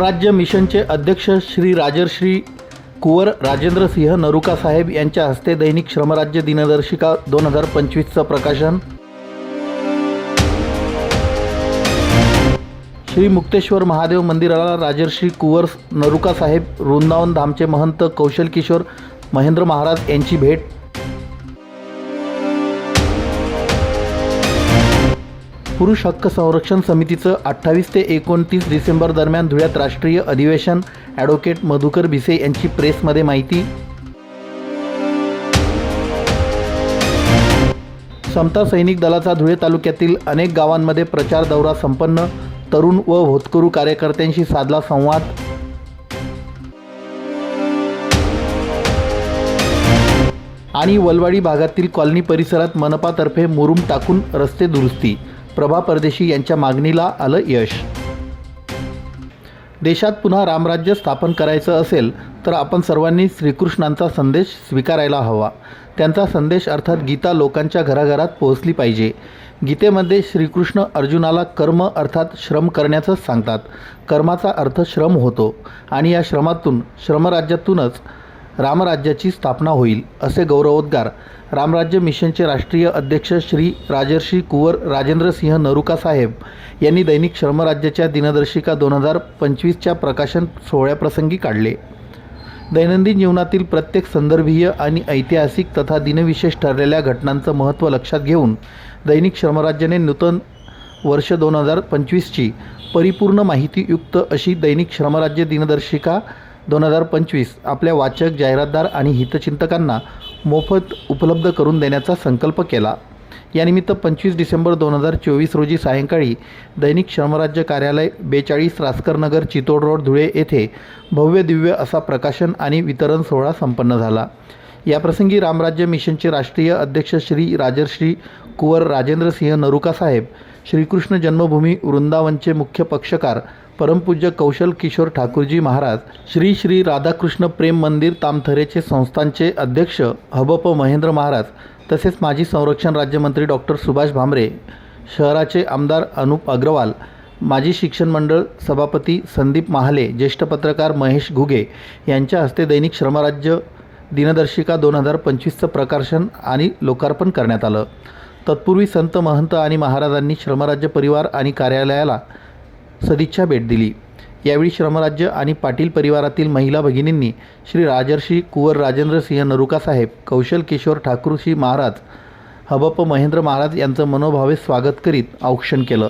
श्रमराज्य मिशनचे अध्यक्ष श्री राजर्श्री कुंवर राजेंद्र सिंह नरुका साहेब यांच्या हस्ते दैनिक श्रमराज्य दिनदर्शिका दोन हजार पंचवीसचं प्रकाशन. श्री मुक्तेश्वर महादेव मंदिराला राजर्षी कुंवर नरुका साहेब वृंदावन धामचे महंत कौशल किशोर महेंद्र महाराज यांची भेट पुरुष हक्क संरक्षण समितीचं अठ्ठावीस ते एकोणतीस डिसेंबर दरम्यान धुळ्यात राष्ट्रीय अधिवेशन. ॲडव्होकेट मधुकर भिसे यांची प्रेसमध्ये माहिती. समता सैनिक दलाचा धुळे तालुक्यातील अनेक गावांमध्ये प्रचार दौरा संपन्न. तरुण व होतकरू कार्यकर्त्यांशी साधला संवाद. आणि वलवाडी भागातील कॉलनी परिसरात मनपातर्फे मुरुम टाकून रस्ते दुरुस्ती. प्रभा परदेशी यांच्या मागणीला आलं यश. देशात पुन्हा रामराज्य स्थापन करायचं असेल तर आपण सर्वांनी श्रीकृष्णांचा संदेश स्वीकारायला हवा. त्यांचा संदेश अर्थात गीता लोकांच्या घराघरात पोहोचली पाहिजे. गीतेमध्ये श्रीकृष्ण अर्जुनाला कर्म अर्थात श्रम करण्याचंच सांगतात. कर्माचा अर्थ श्रम होतो. आणि या श्रमातून श्रमराज्यातूनच रामराज्याची स्थापना होईल असे गौरवोद्गार रामराज्य मिशनचे राष्ट्रीय अध्यक्ष श्री राजर्षी कुंवर राजेंद्र सिंह नरुका साहेब यांनी दैनिक श्रमराज्याच्या दिनदर्शिका दोन हजार पंचवीसच्या प्रकाशन सोहळ्याप्रसंगी काढले. दैनंदिन जीवनातील प्रत्येक संदर्भीय आणि ऐतिहासिक तथा दिनविशेष ठरलेल्या घटनांचं महत्त्व लक्षात घेऊन दैनिक श्रमराज्याने नूतन वर्ष दोन हजार पंचवीसची परिपूर्ण माहितीयुक्त अशी दैनिक श्रमराज्य दिनदर्शिका दोन हजार पंचवीस आपल्या वाचक जाहिरातदार आणि हितचिंतकांना मोफत उपलब्ध करून देण्याचा संकल्प केला. यानिमित्त पंचवीस डिसेंबर दोन हजार चोवीस रोजी सायंकाळी दैनिक श्रमराज्य कार्यालय बेचाळीस रासकर नगर चितोड रोड धुळे येथे भव्य दिव्य असा प्रकाशन आणि वितरण सोहळा संपन्न झाला. याप्रसंगी रामराज्य मिशनचे राष्ट्रीय अध्यक्ष श्री राजर्षी कुंवर राजेंद्र सिंह नरुका साहेब श्रीकृष्ण जन्मभूमी वृंदावनचे मुख्य पक्षकार परमपूज्य कौशल किशोर ठाकूरजी महाराज श्री श्री राधाकृष्ण प्रेम मंदिर तामथरेचे संस्थानचे अध्यक्ष हबप महेंद्र महाराज तसेच माजी संरक्षण राज्यमंत्री डॉक्टर सुभाष भामरे शहराचे आमदार अनुप अग्रवाल माजी शिक्षण मंडळ सभापती संदीप महाले ज्येष्ठ पत्रकार महेश घुगे यांच्या हस्ते दैनिक श्रमराज्य दिनदर्शिका दोन हजार पंचवीसचं प्रकाशन आणि लोकार्पण करण्यात आलं. तत्पूर्वी संत महंत आणि महाराजांनी श्रमराज्य परिवार आणि कार्यालयाला सदिच्छा भेट दिली. यावेळी श्रमराज्य आणि पाटील परिवारातील महिला भगिनींनी श्री राजर्षी कुंवर राजेंद्र सिंह नरुकासाहेब कौशल किशोर ठाकूरशी महाराज हबप महेंद्र महाराज यांचं मनोभावे स्वागत करीत औक्षण केलं.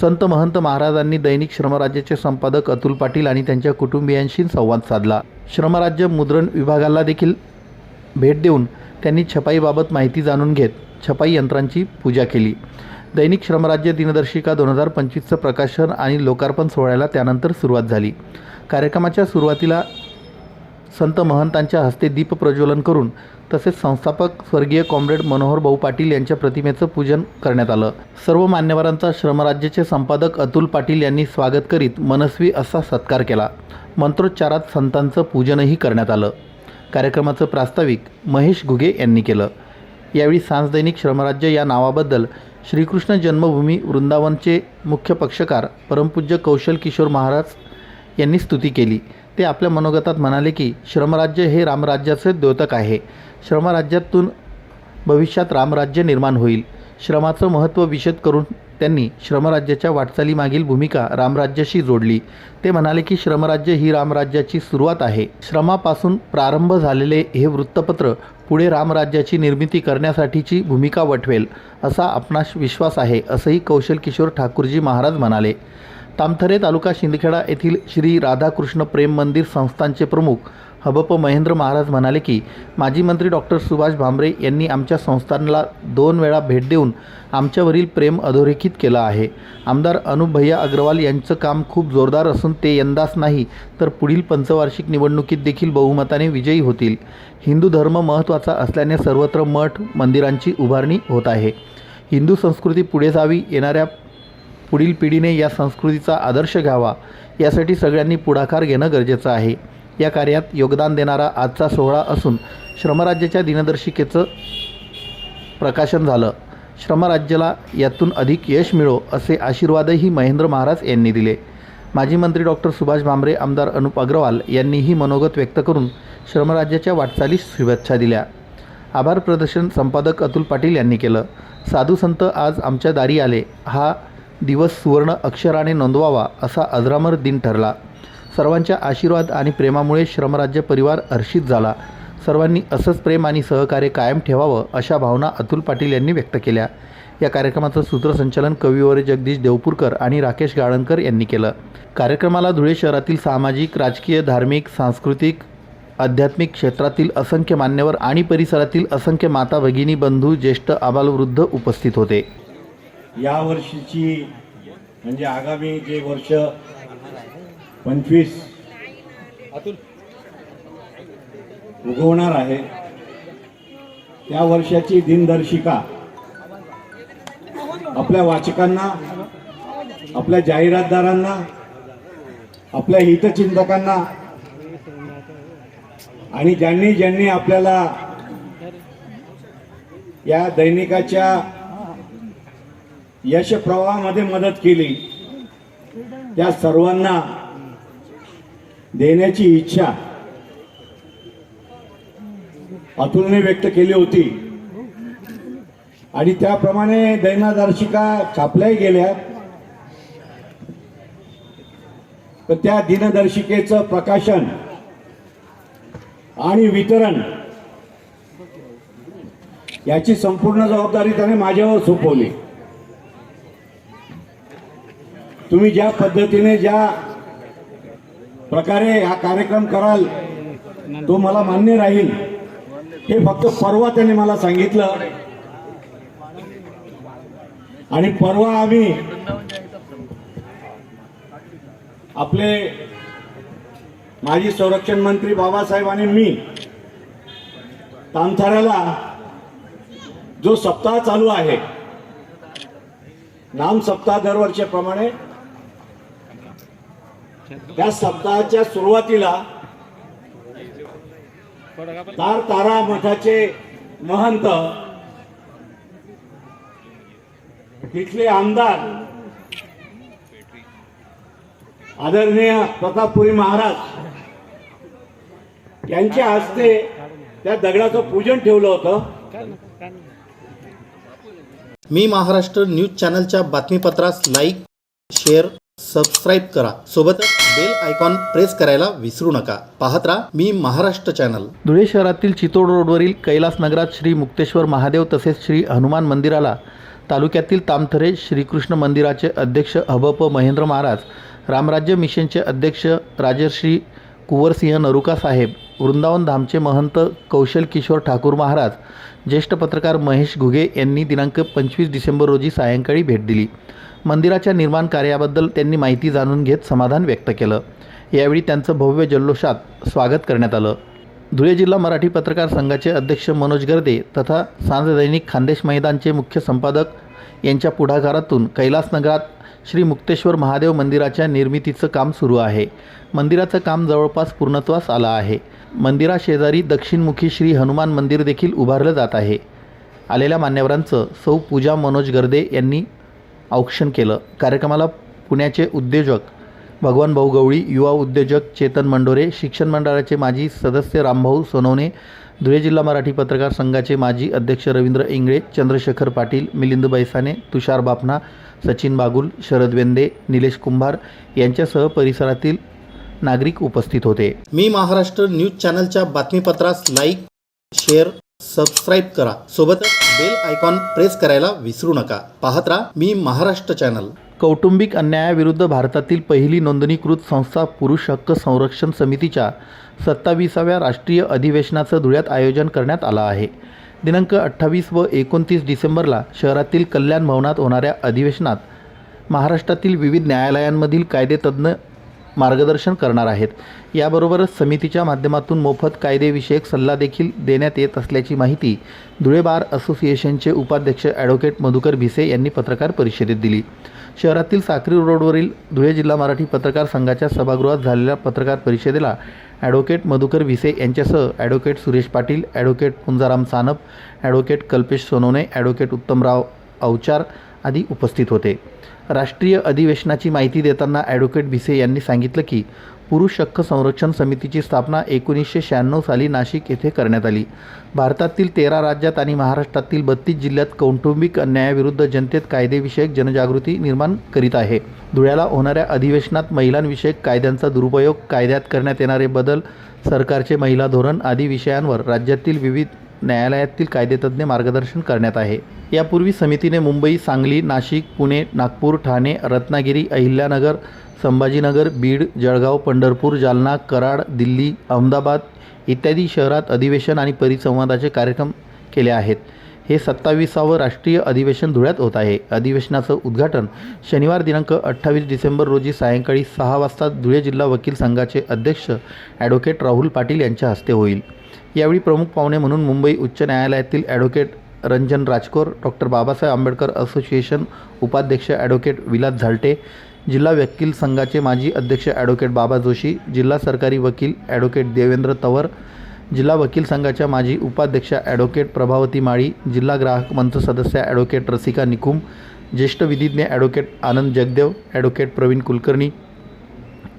संत महंत महाराजांनी दैनिक श्रमराज्याचे संपादक अतुल पाटील आणि त्यांच्या कुटुंबियांशी संवाद साधला. श्रमराज्य मुद्रण विभागाला देखील भेट देऊन त्यांनी छपाईबाबत माहिती जाणून घेत छपाई यंत्रांची पूजा केली. दैनिक श्रमराज्य दिनदर्शिका दोन हजार पंचवीसचं प्रकाशन आणि लोकार्पण सोहळ्याला त्यानंतर सुरुवात झाली. कार्यक्रमाच्या सुरुवातीला संत महंतांच्या हस्ते दीप प्रज्वलन करून तसेच संस्थापक स्वर्गीय कॉम्रेड मनोहर भाऊ पाटील यांच्या प्रतिमेचं पूजन करण्यात आलं. सर्व मान्यवरांचा श्रमराज्याचे संपादक अतुल पाटील यांनी स्वागत करीत मनस्वी असा सत्कार केला. मंत्रोच्चारात संतांचं पूजनही करण्यात आलं. कार्यक्रमाचं प्रास्ताविक महेश घुगे यांनी केलं. यावेळी सांस दैनिक श्रमराज्य या नावाबद्दल श्रीकृष्ण जन्मभूमी वृंदावनचे मुख्य पक्षकार परमपूज्य कौशल किशोर महाराज यांनी स्तुती केली. ते आपल्या मनोगतात म्हणाले की श्रमराज्य हे रामराज्याचे द्योतक आहे. श्रमराज्यातून भविष्यात रामराज्य निर्माण होईल. श्रमाचं महत्त्व विशद करून त्यांनी श्रमराज्याच्या वाटचालीमागील भूमिका रामराज्याशी जोडली. ते म्हणाले की श्रमराज्य ही रामराज्याची सुरुवात आहे. श्रमापासून प्रारंभ झालेले हे वृत्तपत्र पुढे रामराज्याची निर्मिती करण्यासाठीची भूमिका वठवेल असा आपणास विश्वास आहे असंही कौशल किशोर ठाकूरजी महाराज म्हणाले. तामथरे तालुका शिंदखेडा येथील श्री राधाकृष्ण प्रेम मंदिर संस्थांचे प्रमुख हबप महेंद्र महाराज म्हणाले की माजी मंत्री डॉक्टर सुभाष भामरे यांनी आमच्या संस्थानला दोन वेळा भेट देऊन आमच्यावरील प्रेम अधोरेखित केलं आहे. आमदार अनुप भैया अग्रवाल यांचं काम खूप जोरदार असून ते यंदाच नाही तर पुढील पंचवार्षिक निवडणुकीत देखील बहुमताने विजयी होतील. हिंदू धर्म महत्त्वाचा असल्याने सर्वत्र मठ मंदिरांची उभारणी होत आहे. हिंदू संस्कृती पुढे जावी येणाऱ्या पुढील पिढीने या संस्कृतीचा आदर्श घ्यावा यासाठी सगळ्यांनी पुढाकार घेणं गरजेचं आहे. या कार्यात योगदान देणारा आजचा सोहळा असून श्रमराज्याच्या दिनदर्शिकेचं प्रकाशन झालं. श्रमराज्याला यातून अधिक यश मिळो असे आशीर्वादही महेंद्र महाराज यांनी दिले. माजी मंत्री डॉक्टर सुभाष भामरे आमदार अनुप अग्रवाल यांनीही मनोगत व्यक्त करून श्रमराज्याच्या वाटचालीस शुभेच्छा दिल्या. आभार प्रदर्शन संपादक अतुल पाटील यांनी केलं. साधू संत आज आमच्या दारी आले. हा दिवस सुवर्ण अक्षराने नोंदवावा असा अजरामर दिन ठरला. सर्वांच्या आशीर्वाद आणि प्रेमामुळे श्रमराज्य परिवार हर्षित झाला. सर्वांनी असंच प्रेम आणि सहकार्य कायम ठेवावं अशा भावना अतुल पाटील यांनी व्यक्त केल्या. या कार्यक्रमाचं सूत्रसंचालन कविवरे जगदीश देवपूरकर आणि राकेश गाळणकर यांनी केलं. कार्यक्रमाला धुळे शहरातील सामाजिक राजकीय धार्मिक सांस्कृतिक आध्यात्मिक क्षेत्रातील असंख्य मान्यवर आणि परिसरातील असंख्य माता भगिनी बंधू ज्येष्ठ आबालवृद्ध उपस्थित होते. या वर्षीची म्हणजे आगामी जे वर्ष पंचवीस. उगवणार आहे. त्या वर्षाची दिनदर्शिका. आपल्या वाचकांना आपल्या जाहिरातदारांना आपल्या हितचिंतकांना आणि ज्यांनी ज्यांनी आपल्याला या दैनिकाच्या यश प्रवाहामध्ये मदत केली त्या सर्वांना देण्याची इच्छा अतुलने व्यक्त केली होती. आणि त्याप्रमाणे दैनादर्शिका छापल्याही गेल्या. तर त्या दिनदर्शिकेचं प्रकाशन आणि वितरण याची संपूर्ण जबाबदारी त्याने माझ्यावर सोपवली. तुम्ही ज्या पद्धतीने ज्या प्रकारे हा कार्यक्रम कराल तो मला मान्य राहील. हे फक्त परवा त्याने मला सांगितलं. आणि परवा आम्ही आपले माजी संरक्षण मंत्री बाबासाहेब आणि मी तामथाऱ्याला जो सप्ताह चालू आहे नाम सप्ताह दरवर्षीप्रमाणे त्या सप्ताहाच्या सुरुवातीला तार तारा मठाचे महंत तिथले आमदार आदरणीय प्रतापपुरी महाराज यांच्या हस्ते त्या दगडाचं पूजन ठेवलं होतं. मी महाराष्ट्र न्यूज चॅनलच्या बातमीपत्रास लाईक शेअर सबस्क्राईब करा. सोबतच बेल आयकॉन प्रेस करायला विसरू नका. पाहत राहा मी महाराष्ट्र चॅनल. धुळे शहरातील चितोड रोडवरील कैलास नगरात श्री मुक्तेश्वर महादेव तसेच श्री हनुमान मंदिराला तालुक्यातील तामथरे श्रीकृष्ण मंदिराचे अध्यक्ष हबप महेंद्र महाराज रामराज्य मिशनचे अध्यक्ष राजर्षी कुंवरसिंह नरुका साहेब वृंदावन धामचे महंत कौशल किशोर ठाकूर महाराज ज्येष्ठ पत्रकार महेश घुगे यांनी दिनांक पंचवीस डिसेंबर रोजी सायंकाळी भेट दिली. मंदिराच्या निर्माण कार्याबद्दल त्यांनी माहिती जाणून घेत समाधान व्यक्त केलं. यावेळी त्यांचं भव्य जल्लोषात स्वागत करण्यात आलं. धुळे जिल्हा मराठी पत्रकार संघाचे अध्यक्ष मनोज गर्दे तथा सांज दैनिक खान्देश मैदानचे मुख्य संपादक यांच्या पुढाकारातून कैलासनगरात श्री मुक्तेश्वर महादेव मंदिराच्या निर्मितीचं काम सुरू आहे. मंदिराचं काम जवळपास पूर्णत्वास आलं आहे. मंदिराशेजारी दक्षिणमुखी श्री हनुमान मंदिर देखील उभारलं जात आहे. आलेल्या मान्यवरांचं सौ पूजा मनोज गर्दे यांनी औक्षण केलं. कार्यक्रमाला पुण्याचे उद्योजक भगवान भाऊ गवळी युवा उद्योजक चेतन मंडोरे शिक्षण मंडळाचे माजी सदस्य रामभाऊ सोनवणे धुळे जिल्हा मराठी पत्रकार संघाचे माजी अध्यक्ष रवींद्र इंगळे चंद्रशेखर पाटील मिलिंद बैसाने तुषार बापना सचिन बागुल शरद वेंदे निलेश कुंभार यांच्यासह परिसरातील नागरिक उपस्थित होते. मी महाराष्ट्र न्यूज चॅनलच्या बातमीपत्रास लाईक शेअर सबस्क्राईब करा. सोबतच बेल आयकॉन प्रेस करायला विसरू नका. पाहत राहा मी महाराष्ट्र चॅनल कौटुंबिक अन्यायाविरुद्ध भारतातील पहिली नोंदणीकृत संस्था पुरुष हक्क संरक्षण समितीच्या सत्तावीसाव्या राष्ट्रीय अधिवेशनाचं धुळ्यात आयोजन करण्यात आलं आहे. दिनांक अठ्ठावीस व एकोणतीस डिसेंबरला शहरातील कल्याण भवनात होणाऱ्या अधिवेशनात महाराष्ट्रातील विविध न्यायालयांमधील कायदेतज्ञ मार्गदर्शन करणार आहेत. याबरोबरच समितीच्या माध्यमातून मोफत कायदेविषयक सल्ला देखील देण्यात येत असल्याची माहिती धुळे बार असोसिएशनचे उपाध्यक्ष ॲडव्होकेट मधुकर भिसे यांनी पत्रकार परिषदेत दिली. शहरातील साक्री रोडवरील धुळे जिल्हा मराठी पत्रकार संघाच्या सभागृहात झालेल्या पत्रकार परिषदेला ॲडव्होकेट मधुकर भिसे यांच्यासह advocate Suresh Patil advocate Punjaram Sanap advocate Kalpesh Sonawane advocate Uttamrao Avchar आदी उपस्थित होते. राष्ट्रीय अधिवेशनाची माहिती देताना ॲडव्होकेट भिसे यांनी सांगितलं की पुरुष हक्क संरक्षण समितीची स्थापना एकोणीसशे शहाण्णव साली नाशिक येथे करण्यात आली. भारतातील तेरा राज्यात आणि महाराष्ट्रातील बत्तीस जिल्ह्यात कौटुंबिक अन्यायाविरुद्ध जनतेत कायदेविषयक जनजागृती निर्माण करीत आहे. धुळ्याला होणाऱ्या अधिवेशनात महिलांविषयक कायद्यांचा दुरुपयोग कायद्यात करण्यात येणारे बदल सरकारचे महिला धोरण आदी विषयांवर राज्यातील विविध न्यायालयातील कायदेतज्ञ मार्गदर्शन करण्यात आहे. यापूर्वी समितीने मुंबई सांगली नाशिक पुणे नागपूर ठाणे रत्नागिरी अहिल्यानगर संभाजीनगर बीड जळगाव पंढरपूर जालना कराड दिल्ली अहमदाबाद इत्यादी शहरात अधिवेशन आणि परिसंवादाचे कार्यक्रम केले आहेत. हे सत्तावीसावं राष्ट्रीय अधिवेशन धुळ्यात होत आहे. अधिवेशनाचं उद्घाटन शनिवार दिनांक अठ्ठावीस डिसेंबर रोजी सायंकाळी सहा वाजता धुळे जिल्हा वकील संघाचे अध्यक्ष ॲडव्होकेट राहुल पाटील यांच्या हस्ते होईल. यावेळी प्रमुख पाहुणे म्हणून मुंबई उच्च न्यायालयातील advocate Ranjan Rajkor doctor Babasaheb Ambedkar association उपाध्यक्ष ॲडव्होकेट विलास झालटे जिल्हा वकील संघाचे माजी अध्यक्ष ॲडव्होकेट बाबा जोशी जिल्हा सरकारी वकील ॲडव्होकेट देवेंद्र तवर जिल्हा वकील संघाच्या माजी उपाध्यक्षा ॲडव्होकेट प्रभावती माळी जिल्हा ग्राहक मंच सदस्य ॲडव्होकेट रसिका निकुम ज्येष्ठ विधिज्ञ advocate Anand Jagdev advocate Pravin Kulkarni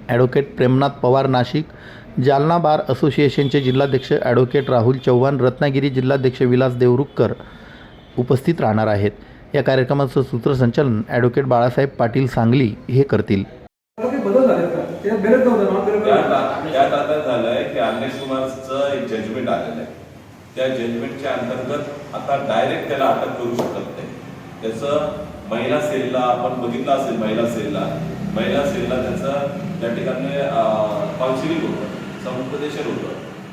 advocate Premnath Pawar Nashik Jalna bar असोसिएशनचे जिल्हाध्यक्ष ॲडव्होकेट राहुल चव्हाण रत्नागिरी जिल्हाध्यक्ष विलास देवरुखकर उपस्थित राहणार आहेत. या कार्यक्रमाचं सूत्रसंचालन ॲडव्होकेट बाळासाहेब पाटील सांगली हे करतील. त्यात आता. झालंय की अनिश कुमारचं एक जजमेंट आलेलं आहे. त्या जजमेंटच्या अंतर्गत आता डायरेक्ट त्याला अटक करू शकत नाही. त्याचं महिला सेलला आपण बघितलं असेल महिला सेलला. महिला सेलला त्याचं त्या ठिकाणी काउन्सिलिंग होतं समुपदेशन होतं.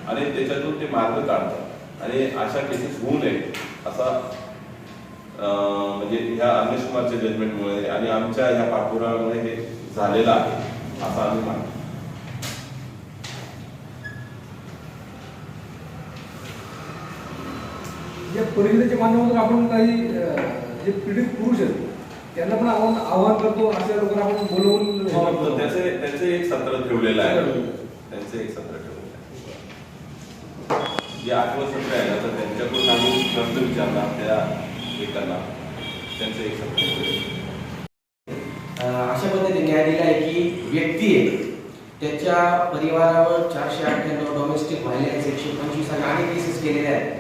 आणि त्याच्यातून ते मार्ग काढतात. आणि अशा केसेस होऊ नये असा म्हणजे ह्या अनिश कुमारच्या जजमेंटमुळे आणि आमच्या ह्या पाठपुराव्यामुळे हे झालेलं आहे असं आम्ही मानतो. या परिषदेच्या माध्यमातून आपण काही जे पीडित पुरुष आहेत त्यांना पण आव्हान आव्हान करतो अशा लोकांना आपण बोलवून तर त्याचे त्याचे एक सत्र ठेवलेलं आहे. त्यांचे एक सत्र ठेवलेलं आहे. जे आठवं सत्र आहे ना तर त्यांच्याकडून आम्ही प्रश्न विचारला त्या एकाला. त्यांचं एक सत्र अशा पद्धतीने न्याय दिला आहे की व्यक्ती आहे त्याच्या परिवारावर चारशे अठ्ठ्याण्णव डोमेस्टिक व्हायलन्स एकशे पंचवीस आणि अनेक केसेस केलेल्या आहेत.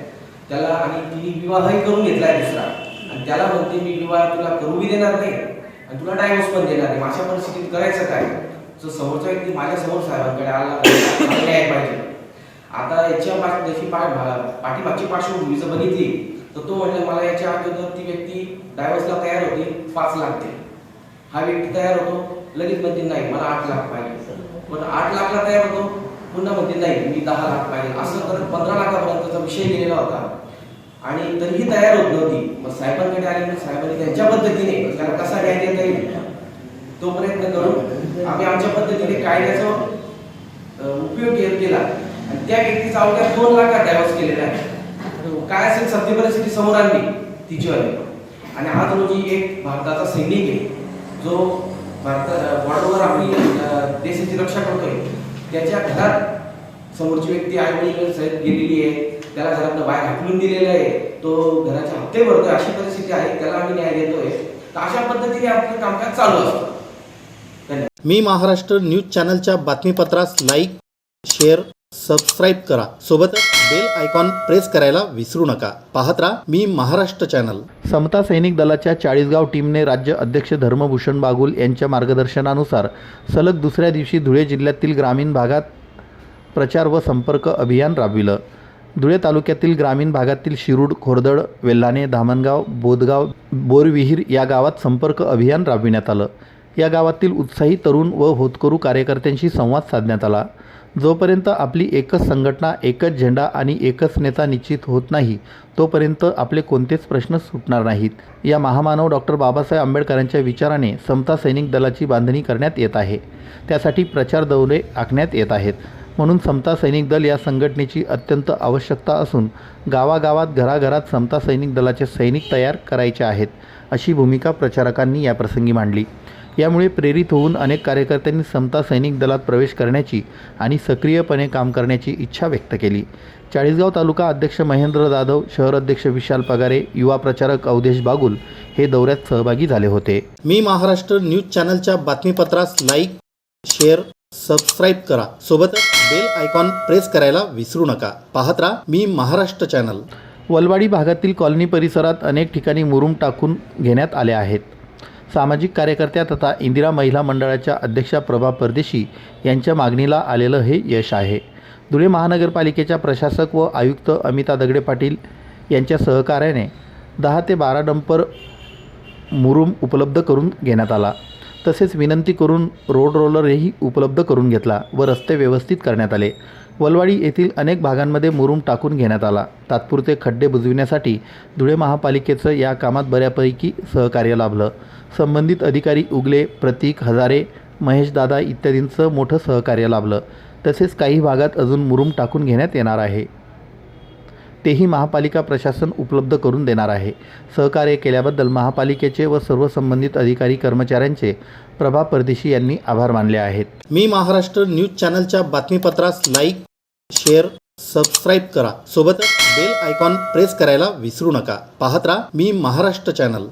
त्याला आणि तिने विवाहही करून घेतलाय आहे दुसरा. आणि त्याला म्हणते मी विवाह तुला करू बी देणार नाही आणि तुला डायव्होर्स पण देणार नाही. माझ्या परिस्थितीत करायचं काय? जो समोरचा व्यक्ती माझ्यासमोर साहेबांकडे आला न्याय पाहिजे. आता याच्या पा- त्याची पाठीमागची पार्श्वभूमी जर बघितली तर तो म्हणला मला याच्या अगोदर ती व्यक्ती डायव्हर्सला तयार होती पाच लाख दे. हा व्यक्ती तयार होतो. लगेच म्हणते नाही मला आठ लाख पाहिजे. पण आठ लाखला तयार होतो. पुन्हा म्हणते नाही मी दहा लाख पाहिजे. असं करत पंधरा लाखापर्यंतचा विषय गेलेला होता. आणि तरीही तयार होत नव्हती. मग साहेबांकडे आले मग साहेबांनी त्यांच्या पद्धतीने त्याला कसा न्याय देता येईल? तो प्रयत्न करून आम्ही आमच्या पद्धतीने कायद्याचा उपयोग केला. आणि त्या व्यक्तीचा अवघ्या दोन लाखात डायव्हर्स केलेला आहे. काय असेल सत्य परिस्थिती समोर आणली तिच्यावाली आणि आज रोजी एक भारताचा सैनिक आहे. जो भारता बॉर्डरवर आपली देशाची रक्षा करतोय. त्याच्या घरात समोरची व्यक्ती आई वडील गेलेली आहे. त्याला घरातनं बाहेर हाकलून दिलेलं आहे तो घराचे हप्ते भरतोय अशी परिस्थिती आहे त्याला आम्ही न्याय देतोय. तर अशा पद्धतीने आपलं कामकाज चालू असतं. धन्यवाद. मी महाराष्ट्र न्यूज चॅनलच्या बातमीपत्रास लाईक शेअर सबस्क्राईब करा. सोबतच बेल आयकॉन प्रेस करायला विसरू नका. पाहत राहा मी महाराष्ट्र चॅनल. समता सैनिक दलाच्या चाळीसगाव टीमने राज्य अध्यक्ष धर्मभूषण बागुल यांच्या मार्गदर्शनानुसार सलग दुसऱ्या दिवशी धुळे जिल्ह्यातील ग्रामीण भागात प्रचार व संपर्क अभियान राबविलं. धुळे तालुक्यातील ग्रामीण भागातील शिरूड खोरदड वेल्हाणे धामणगाव बोदगाव बोरविहीर या गावात संपर्क अभियान राबविण्यात आलं. या गावातील उत्साही तरुण व होतकरू कार्यकर्त्यांशी संवाद साधण्यात आला. जोपर्यंत आपली एकच संघटना एकच झेंडा आणि एकच नेता निश्चित होत नाही तोपर्यंत आपले कोणतेच प्रश्न सुटणार नाहीत. या महामानव डॉक्टर बाबासाहेब आंबेडकरांच्या विचाराने समता सैनिक दलाची बांधणी करण्यात येत आहे. त्यासाठी प्रचार दौरे आखण्यात येत आहेत. म्हणून समता सैनिक दल या संघटनेची अत्यंत आवश्यकता असून गावागावात घराघरात समता सैनिक दलाचे सैनिक तयार करायचे आहेत अशी भूमिका प्रचारकांनी याप्रसंगी मांडली. यामुळे प्रेरित होऊन अनेक कार्यकर्त्यांनी समता सैनिक दलात प्रवेश करण्याची आणि सक्रियपणे काम करण्याची इच्छा व्यक्त केली. चाळीसगाव तालुका अध्यक्ष महेंद्र जाधव शहर अध्यक्ष विशाल पगारे युवा प्रचारक अवधेश बागुल हे दौऱ्यात सहभागी झाले होते. मी महाराष्ट्र न्यूज चॅनलच्या बातमीपत्रास लाईक शेअर सबस्क्राईब करा. सोबतच बेल आयकॉन प्रेस करायला विसरू नका. पाहत राहा मी महाराष्ट्र चॅनल वलवाडी भागातील कॉलनी परिसरात अनेक ठिकाणी मुरुम टाकून घेण्यात आले आहेत. सामाजिक कार्यकर्त्या तथा इंदिरा महिला मंडळाच्या अध्यक्षा प्रभा परदेशी यांच्या मागणीला आलेलं हे यश आहे. धुळे महानगरपालिकेच्या प्रशासक व आयुक्त अमिता दगडे पाटील यांच्या सहकार्याने दहा ते बारा डंपर मुरुम उपलब्ध करून घेण्यात आला. तसेच विनंती करून रोड रोलरही उपलब्ध करून घेतला व रस्ते व्यवस्थित करण्यात आले. वलवाडी येथील अनेक भागांमध्ये मुरुम टाकून घेण्यात आला. तात्पुरते खड्डे बुजविण्यासाठी धुळे महापालिकेचं या कामात बऱ्यापैकी सहकार्य लाभलं. संबंधित अधिकारी उगले प्रतीक हजारे महेशदादा इत्यादींचं मोठं सहकार्य लाभलं. तसेच काही भागात अजून मुरुम टाकून घेण्यात येणार आहे. तेही महापालिका प्रशासन उपलब्ध करून देणार आहे. सहकार्य केल्याबद्दल महापालिकेचे व सर्व संबंधित अधिकारी कर्मचाऱ्यांचे प्रभा परदेशी यांनी आभार मानले आहेत. मी महाराष्ट्र न्यूज चॅनलच्या बातमीपत्रास लाईक शेअर सबस्क्राईब करा. सोबतच बेल आयकॉन प्रेस करायला विसरू नका. पाहत राहा मी महाराष्ट्र चॅनल.